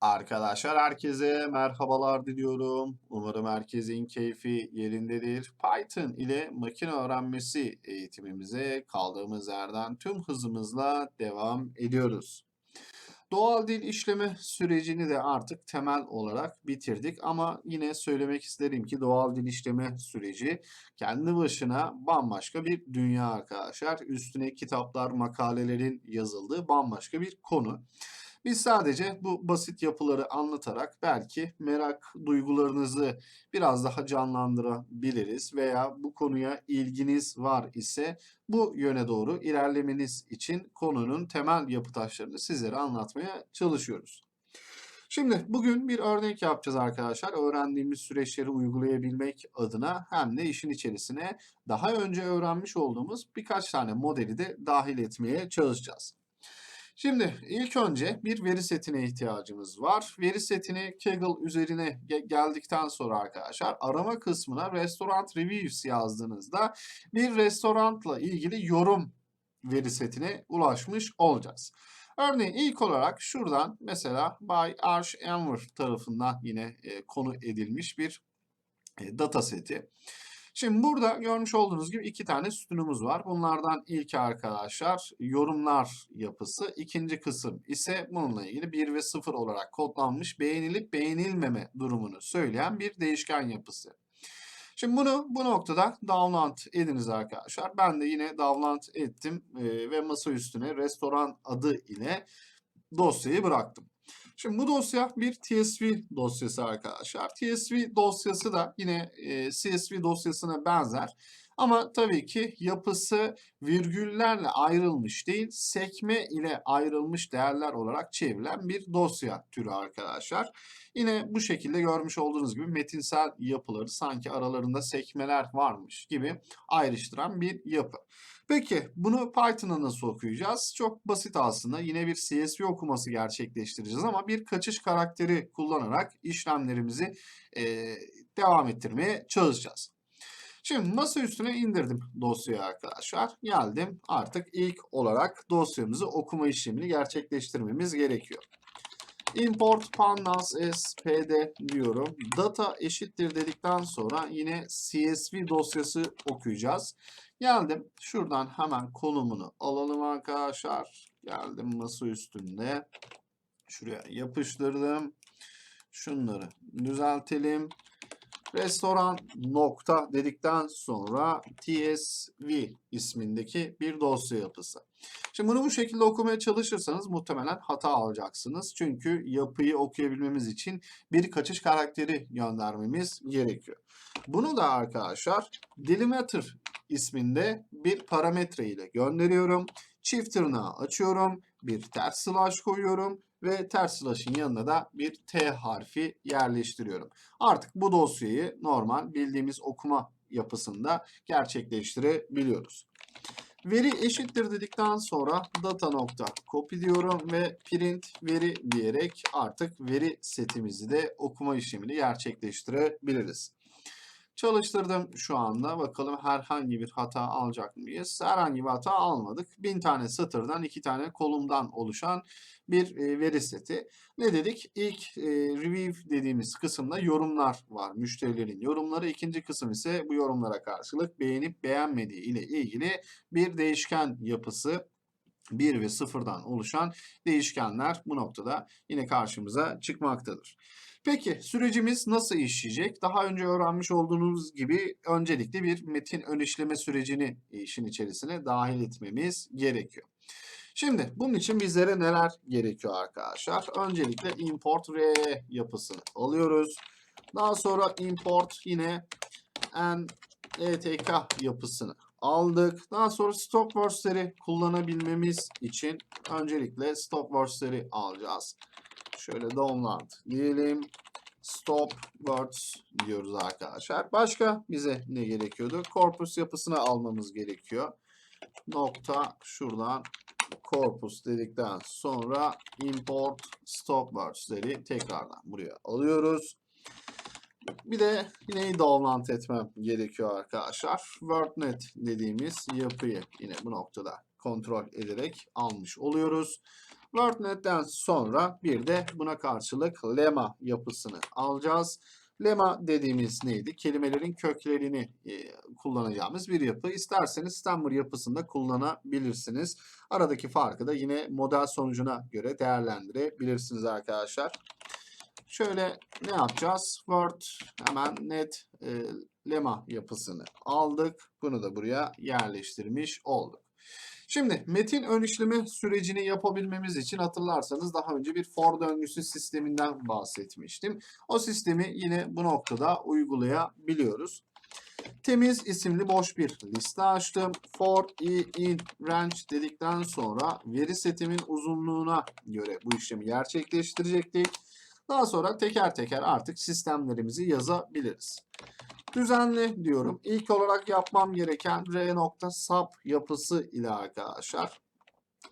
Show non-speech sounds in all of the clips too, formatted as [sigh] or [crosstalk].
Arkadaşlar herkese merhabalar diliyorum. Umarım herkesin keyfi yerindedir. Python ile makine öğrenmesi eğitimimize kaldığımız yerden tüm hızımızla devam ediyoruz. Doğal dil işleme sürecini de artık temel olarak bitirdik ama yine söylemek isterim ki doğal dil işleme süreci kendi başına bambaşka bir dünya arkadaşlar. Üstüne kitaplar, makalelerin yazıldığı bambaşka bir konu. Biz sadece bu basit yapıları anlatarak belki merak duygularınızı biraz daha canlandırabiliriz veya bu konuya ilginiz var ise bu yöne doğru ilerlemeniz için konunun temel yapı taşlarını sizlere anlatmaya çalışıyoruz. Şimdi bugün bir örnek yapacağız arkadaşlar. Öğrendiğimiz süreçleri uygulayabilmek adına hem de işin içerisine daha önce öğrenmiş olduğumuz birkaç tane modeli de dahil etmeye çalışacağız. Şimdi ilk önce bir veri setine ihtiyacımız var. Veri setini Kaggle üzerine ge- geldikten sonra arkadaşlar arama kısmına Restaurant Reviews yazdığınızda bir restoranla ilgili yorum veri setine ulaşmış olacağız. Örneğin ilk olarak şuradan mesela By Arch Enver tarafından yine e, konu edilmiş bir e, data seti. Şimdi burada görmüş olduğunuz gibi iki tane sütunumuz var. Bunlardan ilki arkadaşlar yorumlar yapısı. İkinci kısım ise bununla ilgili 1 ve 0 olarak kodlanmış beğenilip beğenilmeme durumunu söyleyen bir değişken yapısı. Şimdi bunu bu noktada download ediniz arkadaşlar. Ben de yine download ettim ve masa üstüne restoran adı ile dosyayı bıraktım. Şimdi bu dosya bir TSV dosyası arkadaşlar. TSV dosyası da yine e, CSV dosyasına benzer. Ama tabii ki yapısı virgüllerle ayrılmış değil, sekme ile ayrılmış değerler olarak çevrilen bir dosya türü arkadaşlar. Yine bu şekilde görmüş olduğunuz gibi metinsel yapıları sanki aralarında sekmeler varmış gibi ayrıştıran bir yapı. Peki bunu Python'a nasıl okuyacağız? Çok basit aslında. Yine bir CSV okuması gerçekleştireceğiz ama bir kaçış karakteri kullanarak işlemlerimizi e, devam ettirmeye çalışacağız. Şimdi masa üstüne indirdim dosyayı arkadaşlar. Geldim artık ilk olarak dosyamızı okuma işlemini gerçekleştirmemiz gerekiyor. Import pandas spd diyorum. Data eşittir dedikten sonra yine CSV dosyası okuyacağız. Geldim. Şuradan hemen konumunu alalım arkadaşlar. Geldim masa üstünde. Şuraya yapıştırdım. Şunları düzeltelim. Restoran nokta dedikten sonra TSV ismindeki bir dosya yapısı. Şimdi bunu bu şekilde okumaya çalışırsanız muhtemelen hata alacaksınız. Çünkü yapıyı okuyabilmemiz için bir kaçış karakteri göndermemiz gerekiyor. Bunu da arkadaşlar delimiter isminde bir parametre ile gönderiyorum. Çift tırnağı açıyorum. Bir ters slash koyuyorum ve ters slash'ın yanına da bir T harfi yerleştiriyorum. Artık bu dosyayı normal bildiğimiz okuma yapısında gerçekleştirebiliyoruz. Veri eşittir dedikten sonra data nokta copy diyorum ve print veri diyerek artık veri setimizi de okuma işlemini gerçekleştirebiliriz. Çalıştırdım şu anda. Bakalım herhangi bir hata alacak mıyız? Herhangi bir hata almadık. Bin tane satırdan iki tane kolumdan oluşan bir e, veri seti. Ne dedik? İlk e, review dediğimiz kısımda yorumlar var. Müşterilerin yorumları. İkinci kısım ise bu yorumlara karşılık beğenip beğenmediği ile ilgili bir değişken yapısı 1 ve 0'dan oluşan değişkenler bu noktada yine karşımıza çıkmaktadır. Peki sürecimiz nasıl işleyecek? Daha önce öğrenmiş olduğunuz gibi öncelikle bir metin ön işleme sürecini işin içerisine dahil etmemiz gerekiyor. Şimdi bunun için bizlere neler gerekiyor arkadaşlar? Öncelikle import r yapısını alıyoruz. Daha sonra import yine n etk yapısını aldık. Daha sonra stop words'leri kullanabilmemiz için öncelikle stop words'leri alacağız. Şöyle download diyelim. Stop words diyoruz arkadaşlar. Başka bize ne gerekiyordu? Corpus yapısını almamız gerekiyor. Nokta şuradan corpus dedikten sonra import stop words'leri tekrardan buraya alıyoruz. Bir de neyi download etmem gerekiyor arkadaşlar. WordNet dediğimiz yapıyı yine bu noktada kontrol ederek almış oluyoruz. WordNet'ten sonra bir de buna karşılık lema yapısını alacağız. Lema dediğimiz neydi? Kelimelerin köklerini e, kullanacağımız bir yapı. İsterseniz Stemmer yapısında kullanabilirsiniz. Aradaki farkı da yine model sonucuna göre değerlendirebilirsiniz arkadaşlar. Şöyle ne yapacağız? Word hemen net e, lema yapısını aldık. Bunu da buraya yerleştirmiş olduk. Şimdi metin ön işleme sürecini yapabilmemiz için hatırlarsanız daha önce bir for döngüsü sisteminden bahsetmiştim. O sistemi yine bu noktada uygulayabiliyoruz. Temiz isimli boş bir liste açtım. For i in range dedikten sonra veri setimin uzunluğuna göre bu işlemi gerçekleştirecektik. Daha sonra teker teker artık sistemlerimizi yazabiliriz. Düzenli diyorum. İlk olarak yapmam gereken r.sub yapısı ile arkadaşlar.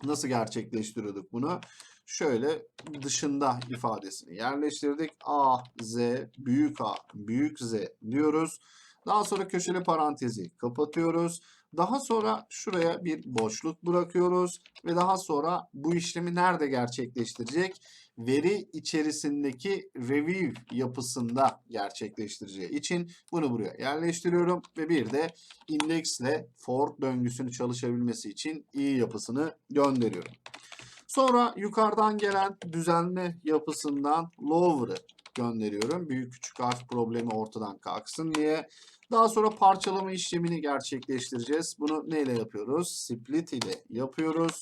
Nasıl gerçekleştiriyorduk bunu? Şöyle dışında ifadesini yerleştirdik. A, Z, büyük A, büyük Z diyoruz. Daha sonra köşeli parantezi kapatıyoruz. Daha sonra şuraya bir boşluk bırakıyoruz ve daha sonra bu işlemi nerede gerçekleştirecek? Veri içerisindeki review yapısında gerçekleştireceği için bunu buraya yerleştiriyorum ve bir de indeksle for döngüsünü çalışabilmesi için i yapısını gönderiyorum. Sonra yukarıdan gelen düzenli yapısından lower'ı gönderiyorum. Büyük küçük harf problemi ortadan kalksın diye. Daha sonra parçalama işlemini gerçekleştireceğiz. Bunu neyle yapıyoruz? Split ile yapıyoruz.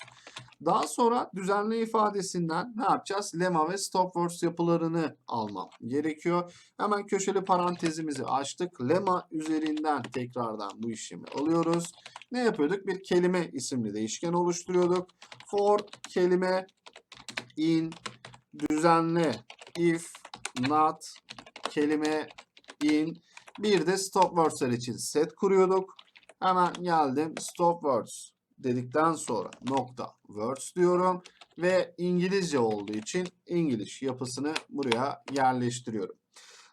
Daha sonra düzenli ifadesinden ne yapacağız? Lemma ve stop words yapılarını almam gerekiyor. Hemen köşeli parantezimizi açtık. Lemma üzerinden tekrardan bu işlemi alıyoruz. Ne yapıyorduk? Bir kelime isimli değişken oluşturuyorduk. For kelime in düzenli if not kelime in bir de stop words'ler için set kuruyorduk. Hemen geldim stop words dedikten sonra nokta words diyorum ve İngilizce olduğu için İngiliz yapısını buraya yerleştiriyorum.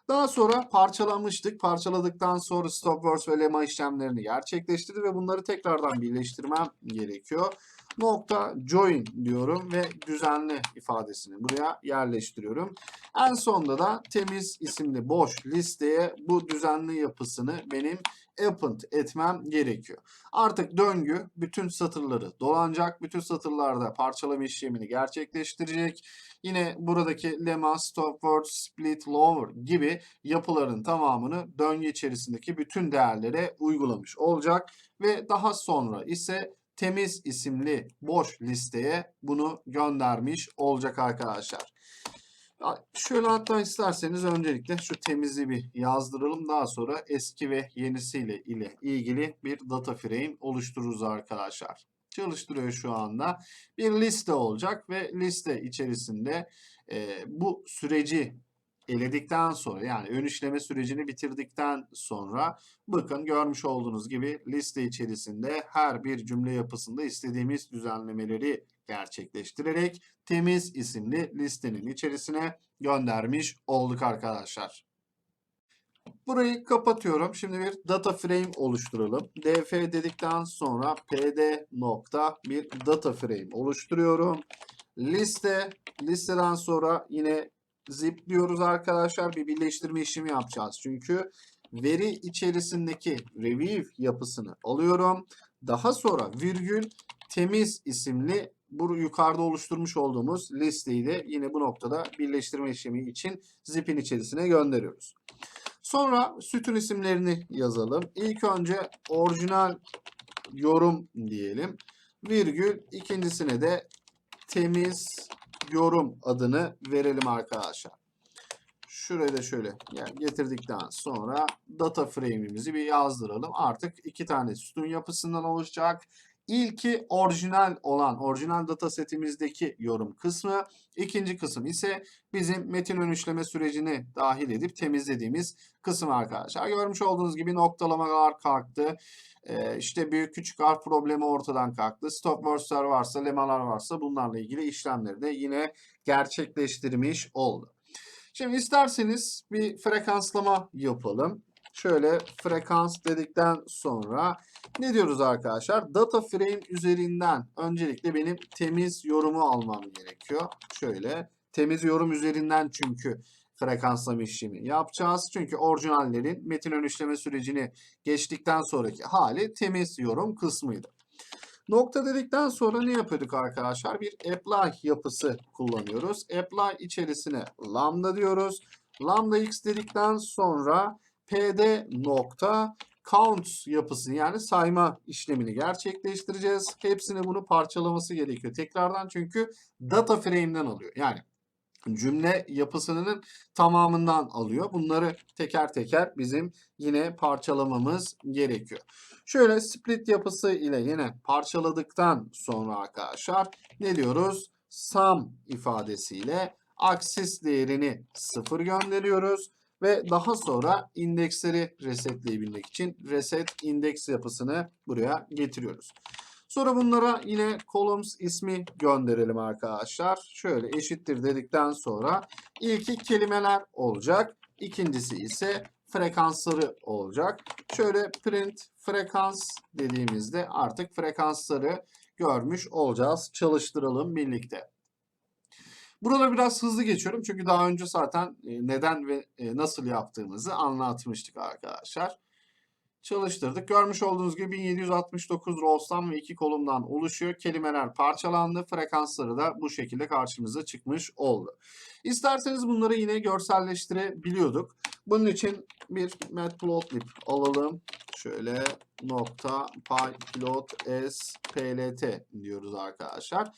Daha sonra parçalamıştık. Parçaladıktan sonra stop words ve lemma işlemlerini gerçekleştirdi ve bunları tekrardan birleştirmem gerekiyor. Nokta join diyorum ve düzenli ifadesini buraya yerleştiriyorum. En sonda da temiz isimli boş listeye bu düzenli yapısını benim append etmem gerekiyor. Artık döngü bütün satırları dolanacak. Bütün satırlarda parçalama işlemini gerçekleştirecek. Yine buradaki lemma, stop word, split, lower gibi yapıların tamamını döngü içerisindeki bütün değerlere uygulamış olacak. Ve daha sonra ise temiz isimli boş listeye bunu göndermiş olacak arkadaşlar. Şöyle hatta isterseniz öncelikle şu temizliği bir yazdıralım. Daha sonra eski ve yenisiyle ile ilgili bir data frame oluştururuz arkadaşlar. Çalıştırıyor şu anda. Bir liste olacak ve liste içerisinde e, bu süreci eledikten sonra yani ön işleme sürecini bitirdikten sonra bakın görmüş olduğunuz gibi liste içerisinde her bir cümle yapısında istediğimiz düzenlemeleri gerçekleştirerek temiz isimli listenin içerisine göndermiş olduk arkadaşlar. Burayı kapatıyorum. Şimdi bir data frame oluşturalım. df dedikten sonra pd nokta bir data frame oluşturuyorum. Liste, listeden sonra yine zip diyoruz arkadaşlar. Bir birleştirme işlemi yapacağız. Çünkü veri içerisindeki review yapısını alıyorum. Daha sonra virgül temiz isimli bu yukarıda oluşturmuş olduğumuz listeyi de yine bu noktada birleştirme işlemi için zip'in içerisine gönderiyoruz. Sonra sütun isimlerini yazalım. İlk önce orijinal yorum diyelim. Virgül ikincisine de temiz yorum adını verelim arkadaşlar. Şuraya da şöyle getirdikten sonra data frame'imizi bir yazdıralım. Artık iki tane sütun yapısından oluşacak. İlki orijinal olan orijinal data setimizdeki yorum kısmı. İkinci kısım ise bizim metin ön işleme sürecini dahil edip temizlediğimiz kısım arkadaşlar. Görmüş olduğunuz gibi noktalamalar kalktı. Ee, işte büyük küçük harf problemi ortadan kalktı. Stop words'ler varsa, lemalar varsa bunlarla ilgili işlemleri de yine gerçekleştirmiş oldu. Şimdi isterseniz bir frekanslama yapalım. Şöyle frekans dedikten sonra ne diyoruz arkadaşlar? Data frame üzerinden öncelikle benim temiz yorumu almam gerekiyor. Şöyle temiz yorum üzerinden çünkü frekanslama işlemi yapacağız. Çünkü orijinallerin metin ön işleme sürecini geçtikten sonraki hali temiz yorum kısmıydı. Nokta dedikten sonra ne yapıyorduk arkadaşlar? Bir apply yapısı kullanıyoruz. Apply içerisine lambda diyoruz. Lambda x dedikten sonra pd nokta count yapısını yani sayma işlemini gerçekleştireceğiz. Hepsini bunu parçalaması gerekiyor. Tekrardan çünkü data frame'den alıyor. Yani cümle yapısının tamamından alıyor. Bunları teker teker bizim yine parçalamamız gerekiyor. Şöyle split yapısı ile yine parçaladıktan sonra arkadaşlar ne diyoruz? Sum ifadesiyle aksis değerini 0 gönderiyoruz ve daha sonra indeksleri resetleyebilmek için reset indeks yapısını buraya getiriyoruz. Sonra bunlara yine columns ismi gönderelim arkadaşlar. Şöyle eşittir dedikten sonra ilki kelimeler olacak. İkincisi ise frekansları olacak. Şöyle print frekans dediğimizde artık frekansları görmüş olacağız. Çalıştıralım birlikte. Buraları biraz hızlı geçiyorum çünkü daha önce zaten neden ve nasıl yaptığımızı anlatmıştık arkadaşlar. Çalıştırdık. Görmüş olduğunuz gibi 1769 rows'tan ve iki kolumdan oluşuyor. Kelimeler parçalandı. Frekansları da bu şekilde karşımıza çıkmış oldu. İsterseniz bunları yine görselleştirebiliyorduk. Bunun için bir matplotlib alalım. Şöyle nokta pyplot diyoruz arkadaşlar.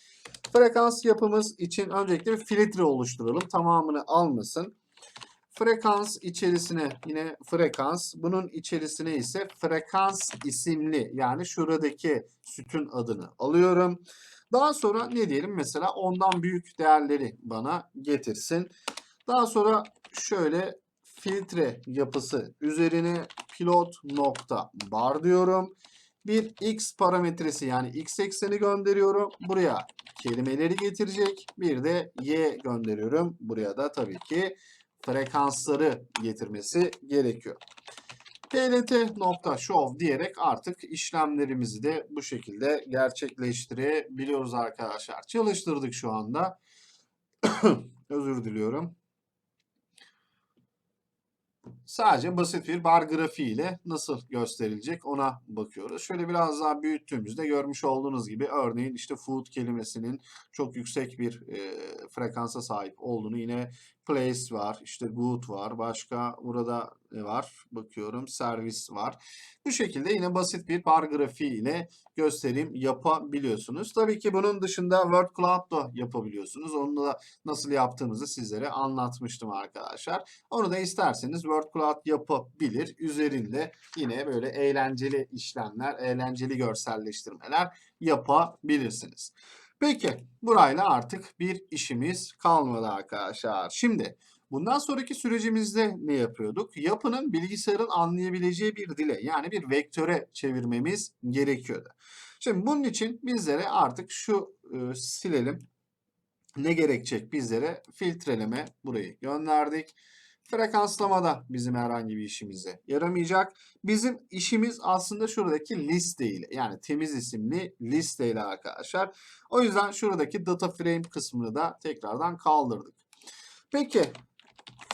Frekans yapımız için öncelikle bir filtre oluşturalım. Tamamını almasın. Frekans içerisine yine frekans, bunun içerisine ise frekans isimli yani şuradaki sütun adını alıyorum. Daha sonra ne diyelim mesela ondan büyük değerleri bana getirsin. Daha sonra şöyle filtre yapısı üzerine pilot nokta bar diyorum. Bir x parametresi yani x ekseni gönderiyorum. Buraya kelimeleri getirecek. Bir de y gönderiyorum. Buraya da tabii ki frekansları getirmesi gerekiyor. plt.show diyerek artık işlemlerimizi de bu şekilde gerçekleştirebiliyoruz arkadaşlar. Çalıştırdık şu anda. [coughs] Özür diliyorum. Sadece basit bir bar grafiği ile nasıl gösterilecek ona bakıyoruz. Şöyle biraz daha büyüttüğümüzde görmüş olduğunuz gibi örneğin işte food kelimesinin çok yüksek bir e, frekansa sahip olduğunu yine place var, işte good var, başka burada ne var? Bakıyorum servis var. Bu şekilde yine basit bir bar grafiği ile gösterim yapabiliyorsunuz. Tabii ki bunun dışında Word Cloud da yapabiliyorsunuz. Onu da nasıl yaptığımızı sizlere anlatmıştım arkadaşlar. Onu da isterseniz Word Cloud yapabilir. Üzerinde yine böyle eğlenceli işlemler, eğlenceli görselleştirmeler yapabilirsiniz. Peki burayla artık bir işimiz kalmadı arkadaşlar. Şimdi bundan sonraki sürecimizde ne yapıyorduk? Yapının bilgisayarın anlayabileceği bir dile yani bir vektöre çevirmemiz gerekiyordu. Şimdi bunun için bizlere artık şu e, silelim. Ne gerekecek bizlere? Filtreleme burayı gönderdik. Frekanslamada bizim herhangi bir işimize yaramayacak. Bizim işimiz aslında şuradaki listeyle yani temiz isimli listeyle arkadaşlar. O yüzden şuradaki data frame kısmını da tekrardan kaldırdık. Peki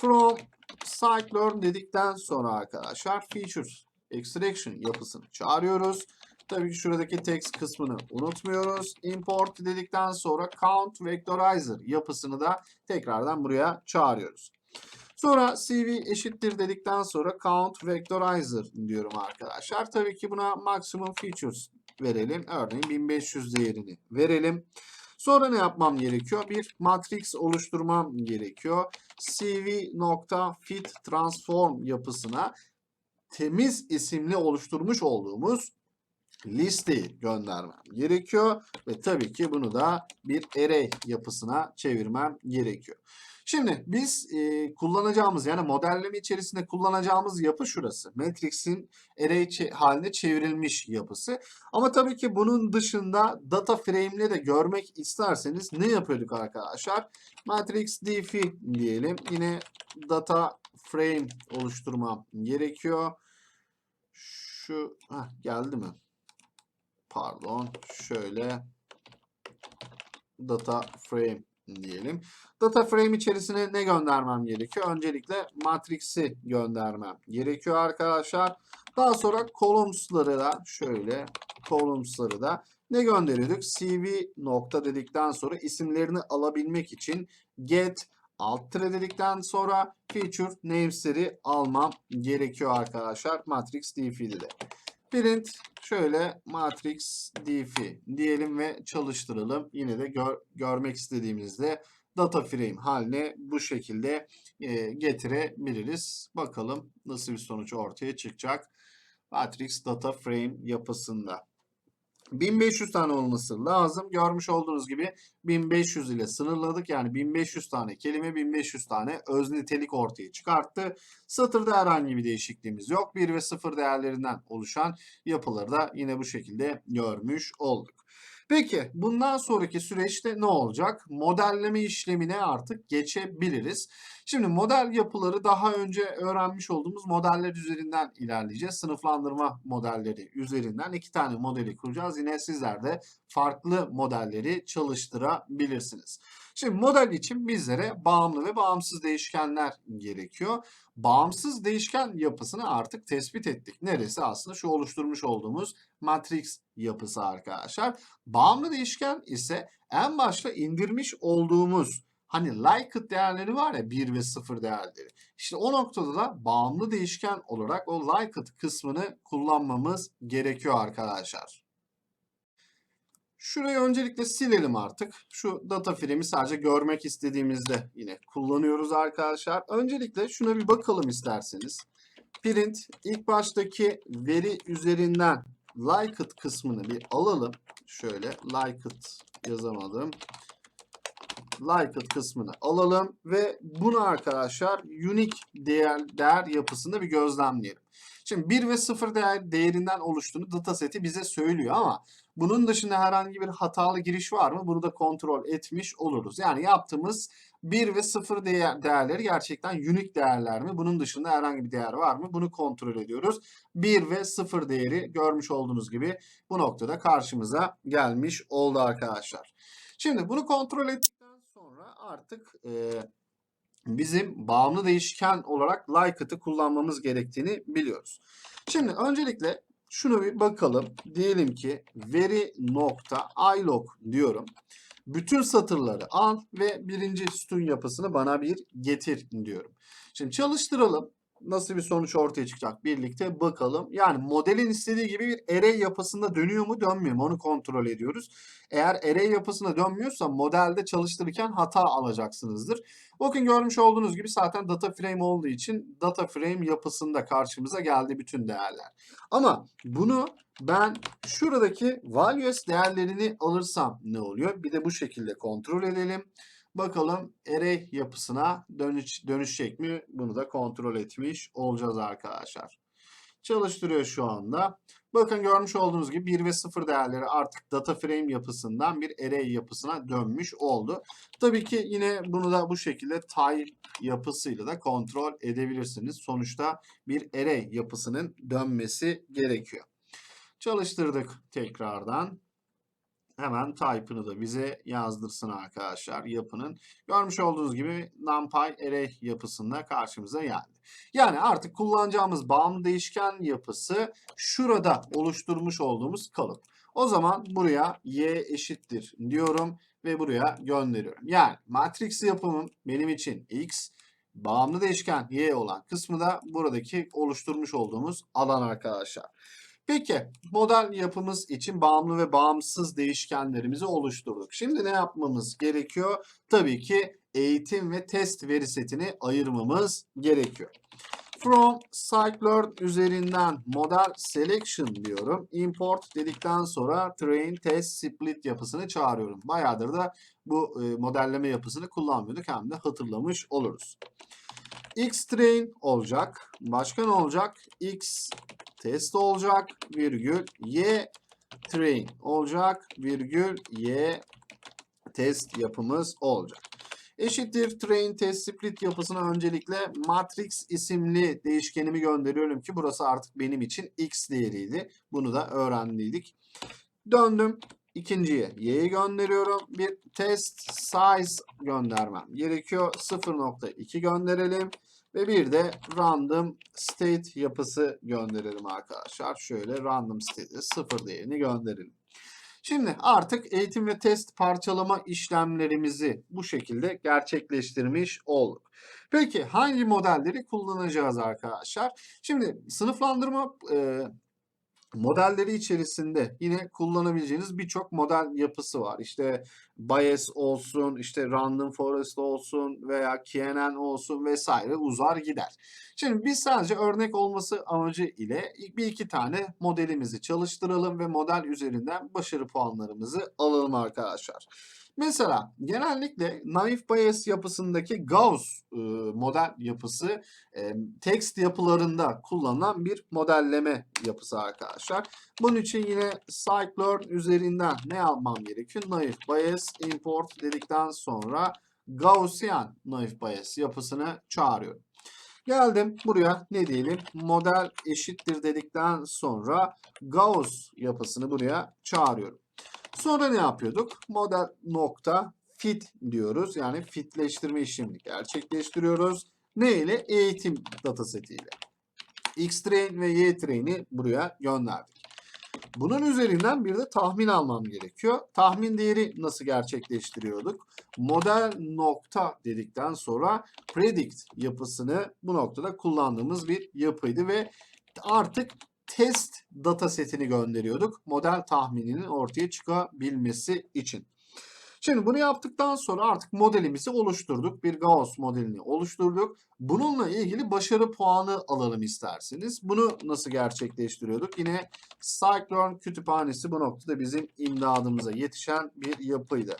from scikit-learn dedikten sonra arkadaşlar features extraction yapısını çağırıyoruz. Tabii ki şuradaki text kısmını unutmuyoruz. Import dedikten sonra count vectorizer yapısını da tekrardan buraya çağırıyoruz. Sonra CV eşittir dedikten sonra count vectorizer diyorum arkadaşlar. Tabii ki buna maximum features verelim. Örneğin 1500 değerini verelim. Sonra ne yapmam gerekiyor? Bir matrix oluşturmam gerekiyor. cv.fit transform yapısına temiz isimli oluşturmuş olduğumuz listeyi göndermem gerekiyor ve tabii ki bunu da bir array yapısına çevirmem gerekiyor. Şimdi biz e, kullanacağımız yani modelleme içerisinde kullanacağımız yapı şurası. Matrix'in array haline çevrilmiş yapısı. Ama tabii ki bunun dışında data frame'le de görmek isterseniz ne yapıyorduk arkadaşlar? Matrix df diyelim. Yine data frame oluşturmam gerekiyor. Şu heh, geldi mi? Pardon. Şöyle data frame diyelim. Data frame içerisine ne göndermem gerekiyor? Öncelikle matrix'i göndermem gerekiyor arkadaşlar. Daha sonra columns'ları da şöyle columns'ları da ne gönderiyorduk? CV nokta dedikten sonra isimlerini alabilmek için get alt tire dedikten sonra feature names'leri almam gerekiyor arkadaşlar. Matrix df'de de. Print şöyle matrix df diyelim ve çalıştıralım. Yine de gör- görmek istediğimizde data frame haline bu şekilde e, getirebiliriz. Bakalım nasıl bir sonuç ortaya çıkacak. Matrix data frame yapısında. 1500 tane olması lazım. Görmüş olduğunuz gibi 1500 ile sınırladık. Yani 1500 tane kelime 1500 tane öz nitelik ortaya çıkarttı. Satırda herhangi bir değişikliğimiz yok. 1 ve 0 değerlerinden oluşan yapıları da yine bu şekilde görmüş olduk. Peki bundan sonraki süreçte ne olacak? Modelleme işlemine artık geçebiliriz. Şimdi model yapıları daha önce öğrenmiş olduğumuz modeller üzerinden ilerleyeceğiz. Sınıflandırma modelleri üzerinden iki tane modeli kuracağız. Yine sizler de farklı modelleri çalıştırabilirsiniz. Şimdi model için bizlere bağımlı ve bağımsız değişkenler gerekiyor. Bağımsız değişken yapısını artık tespit ettik. Neresi aslında şu oluşturmuş olduğumuz matrix yapısı arkadaşlar. Bağımlı değişken ise en başta indirmiş olduğumuz hani Likert değerleri var ya 1 ve 0 değerleri. İşte o noktada da bağımlı değişken olarak o Likert kısmını kullanmamız gerekiyor arkadaşlar. Şurayı öncelikle silelim artık. Şu data frame'i sadece görmek istediğimizde yine kullanıyoruz arkadaşlar. Öncelikle şuna bir bakalım isterseniz. Print ilk baştaki veri üzerinden Likert kısmını bir alalım. Şöyle Likert yazamadım. Likert kısmını alalım ve bunu arkadaşlar unique değer, değer yapısında bir gözlemleyelim. Şimdi 1 ve 0 değer, değerinden oluştuğunu dataseti bize söylüyor ama bunun dışında herhangi bir hatalı giriş var mı? Bunu da kontrol etmiş oluruz. Yani yaptığımız 1 ve 0 değer, değerleri gerçekten unique değerler mi? Bunun dışında herhangi bir değer var mı? Bunu kontrol ediyoruz. 1 ve 0 değeri görmüş olduğunuz gibi bu noktada karşımıza gelmiş oldu arkadaşlar. Şimdi bunu kontrol ettikten sonra artık e, bizim bağımlı değişken olarak likeit'ı kullanmamız gerektiğini biliyoruz. Şimdi öncelikle şunu bir bakalım. Diyelim ki veri nokta ilog diyorum. Bütün satırları al ve birinci sütun yapısını bana bir getir diyorum. Şimdi çalıştıralım. Nasıl bir sonuç ortaya çıkacak birlikte bakalım. Yani modelin istediği gibi bir array yapısında dönüyor mu dönmüyor mu onu kontrol ediyoruz. Eğer array yapısına dönmüyorsa modelde çalıştırırken hata alacaksınızdır. Bakın görmüş olduğunuz gibi zaten data frame olduğu için data frame yapısında karşımıza geldi bütün değerler. Ama bunu ben şuradaki values değerlerini alırsam ne oluyor? Bir de bu şekilde kontrol edelim. Bakalım array yapısına dönüş, dönüşecek mi? Bunu da kontrol etmiş olacağız arkadaşlar. Çalıştırıyor şu anda. Bakın görmüş olduğunuz gibi 1 ve 0 değerleri artık data frame yapısından bir array yapısına dönmüş oldu. Tabii ki yine bunu da bu şekilde type yapısıyla da kontrol edebilirsiniz. Sonuçta bir array yapısının dönmesi gerekiyor. Çalıştırdık tekrardan. Hemen type'ını da bize yazdırsın arkadaşlar yapının. Görmüş olduğunuz gibi NumPy array yapısında karşımıza geldi. Yani artık kullanacağımız bağımlı değişken yapısı şurada oluşturmuş olduğumuz kalıp. O zaman buraya y eşittir diyorum ve buraya gönderiyorum. Yani matrix yapımım benim için x, bağımlı değişken y olan kısmı da buradaki oluşturmuş olduğumuz alan arkadaşlar. Peki model yapımız için bağımlı ve bağımsız değişkenlerimizi oluşturduk. Şimdi ne yapmamız gerekiyor? Tabii ki eğitim ve test veri setini ayırmamız gerekiyor. From Scikit-learn üzerinden model selection diyorum. Import dedikten sonra train test split yapısını çağırıyorum. Bayağıdır da bu e, modelleme yapısını kullanmıyorduk hem de hatırlamış oluruz. X train olacak. Başka ne olacak? X test olacak. Virgül Y train olacak. Virgül Y test yapımız olacak. Eşittir train test split yapısına öncelikle matrix isimli değişkenimi gönderiyorum ki burası artık benim için x değeriydi. Bunu da öğrendiydik. Döndüm ikinciye y'yi gönderiyorum. Bir test size göndermem gerekiyor. 0.2 gönderelim. Ve bir de random state yapısı gönderelim arkadaşlar. Şöyle random state 0 değerini gönderelim. Şimdi artık eğitim ve test parçalama işlemlerimizi bu şekilde gerçekleştirmiş olduk. Peki hangi modelleri kullanacağız arkadaşlar? Şimdi sınıflandırma e, modelleri içerisinde yine kullanabileceğiniz birçok model yapısı var. İşte bias olsun, işte random forest olsun veya KNN olsun vesaire uzar gider. Şimdi biz sadece örnek olması amacı ile bir iki tane modelimizi çalıştıralım ve model üzerinden başarı puanlarımızı alalım arkadaşlar. Mesela genellikle naif bias yapısındaki Gauss e, model yapısı e, text yapılarında kullanılan bir modelleme yapısı arkadaşlar. Bunun için yine scikit-learn üzerinden ne yapmam gerekiyor? Naif bias import dedikten sonra Gaussian naif bias yapısını çağırıyorum. Geldim buraya ne diyelim? Model eşittir dedikten sonra Gauss yapısını buraya çağırıyorum. Sonra ne yapıyorduk? Model nokta fit diyoruz. Yani fitleştirme işlemini gerçekleştiriyoruz. Ne ile? Eğitim datasetiyle. X-train ve Y-train'i buraya gönderdik. Bunun üzerinden bir de tahmin almam gerekiyor. Tahmin değeri nasıl gerçekleştiriyorduk? Model nokta dedikten sonra predict yapısını bu noktada kullandığımız bir yapıydı ve artık test datasetini gönderiyorduk. Model tahmininin ortaya çıkabilmesi için. Şimdi bunu yaptıktan sonra artık modelimizi oluşturduk. Bir Gauss modelini oluşturduk. Bununla ilgili başarı puanı alalım isterseniz. Bunu nasıl gerçekleştiriyorduk? Yine Scikit-learn kütüphanesi bu noktada bizim imdadımıza yetişen bir yapıydı.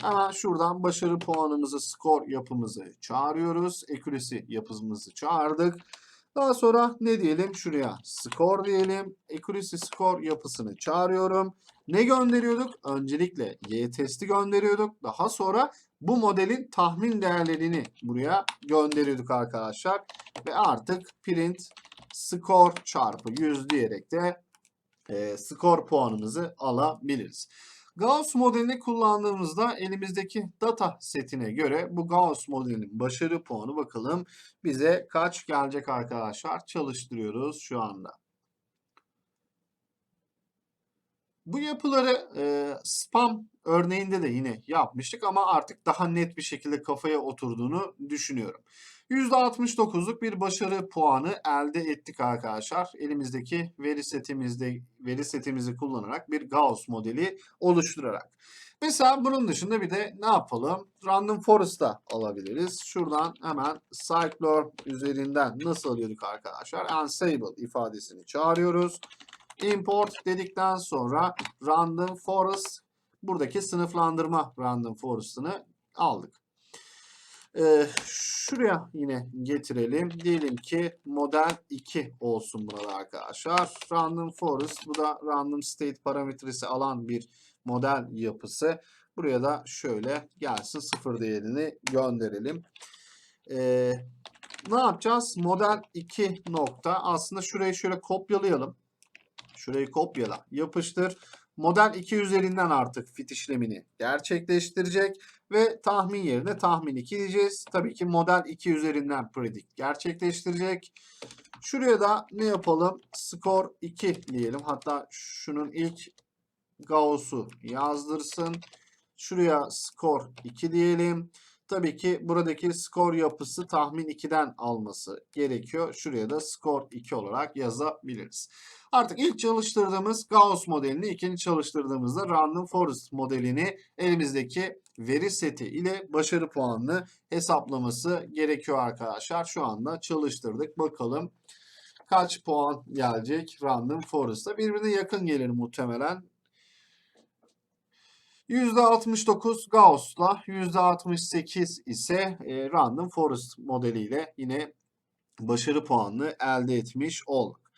Hemen şuradan başarı puanımızı, skor yapımızı çağırıyoruz. Accuracy yapımızı çağırdık. Daha sonra ne diyelim? Şuraya skor diyelim. Accuracy score yapısını çağırıyorum. Ne gönderiyorduk? Öncelikle y testi gönderiyorduk. Daha sonra bu modelin tahmin değerlerini buraya gönderiyorduk arkadaşlar. Ve artık print skor çarpı 100 diyerek de e, skor puanımızı alabiliriz. Gauss modelini kullandığımızda elimizdeki data setine göre bu Gauss modelinin başarı puanı bakalım bize kaç gelecek arkadaşlar çalıştırıyoruz şu anda. Bu yapıları e, spam örneğinde de yine yapmıştık ama artık daha net bir şekilde kafaya oturduğunu düşünüyorum. %69'luk bir başarı puanı elde ettik arkadaşlar. Elimizdeki veri setimizde veri setimizi kullanarak bir Gauss modeli oluşturarak. Mesela bunun dışında bir de ne yapalım? Random Forest'ta alabiliriz. Şuradan hemen scikit-learn üzerinden nasıl alıyorduk arkadaşlar? Ensemble ifadesini çağırıyoruz. Import dedikten sonra Random Forest buradaki sınıflandırma Random Forest'ını aldık. Ee, şuraya yine getirelim. Diyelim ki model 2 olsun burada arkadaşlar. Random forest bu da random state parametresi alan bir model yapısı. Buraya da şöyle gelsin sıfır değerini gönderelim. Ee, ne yapacağız? Model 2 nokta. Aslında şurayı şöyle kopyalayalım. Şurayı kopyala. Yapıştır. Model 2 üzerinden artık fit işlemini gerçekleştirecek ve tahmin yerine tahmin 2 diyeceğiz. Tabii ki model 2 üzerinden predict gerçekleştirecek. Şuraya da ne yapalım? Skor 2 diyelim. Hatta şunun ilk Gauss'u yazdırsın. Şuraya skor 2 diyelim. Tabii ki buradaki skor yapısı tahmin 2'den alması gerekiyor. Şuraya da skor 2 olarak yazabiliriz. Artık ilk çalıştırdığımız Gauss modelini, ikinci çalıştırdığımızda Random Forest modelini elimizdeki veri seti ile başarı puanını hesaplaması gerekiyor arkadaşlar. Şu anda çalıştırdık. Bakalım kaç puan gelecek Random Forest'a. Birbirine yakın gelir muhtemelen. %69 Gauss'la %68 ise e, Random Forest modeliyle yine başarı puanını elde etmiş olduk.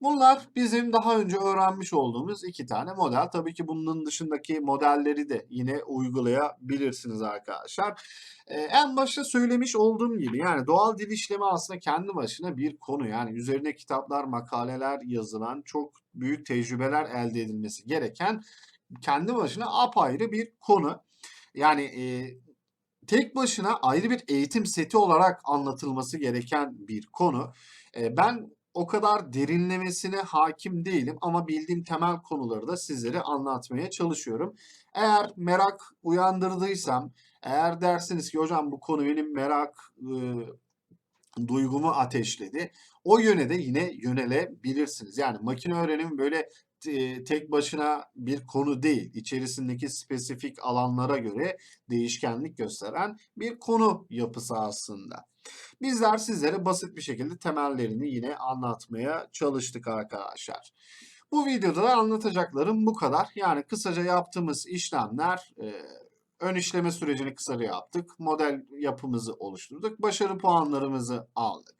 Bunlar bizim daha önce öğrenmiş olduğumuz iki tane model. Tabii ki bunun dışındaki modelleri de yine uygulayabilirsiniz arkadaşlar. Ee, en başta söylemiş olduğum gibi yani doğal dil işlemi aslında kendi başına bir konu. Yani üzerine kitaplar, makaleler yazılan çok büyük tecrübeler elde edilmesi gereken kendi başına apayrı bir konu. Yani e, tek başına ayrı bir eğitim seti olarak anlatılması gereken bir konu. E, ben o kadar derinlemesine hakim değilim ama bildiğim temel konuları da sizlere anlatmaya çalışıyorum. Eğer merak uyandırdıysam, eğer dersiniz ki hocam bu konu benim merak e, duygumu ateşledi. O yöne de yine yönelebilirsiniz. Yani makine öğrenimi böyle e, tek başına bir konu değil. İçerisindeki spesifik alanlara göre değişkenlik gösteren bir konu yapısı aslında. Bizler sizlere basit bir şekilde temellerini yine anlatmaya çalıştık arkadaşlar. Bu videoda da anlatacaklarım bu kadar. Yani kısaca yaptığımız işlemler e, ön işleme sürecini kısaca yaptık. Model yapımızı oluşturduk. Başarı puanlarımızı aldık.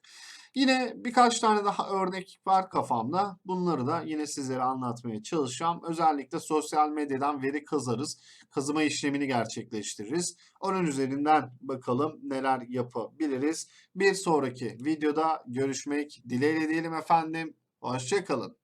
Yine birkaç tane daha örnek var kafamda. Bunları da yine sizlere anlatmaya çalışacağım. Özellikle sosyal medyadan veri kazarız. Kazıma işlemini gerçekleştiririz. Onun üzerinden bakalım neler yapabiliriz. Bir sonraki videoda görüşmek dileğiyle diyelim efendim. Hoşçakalın.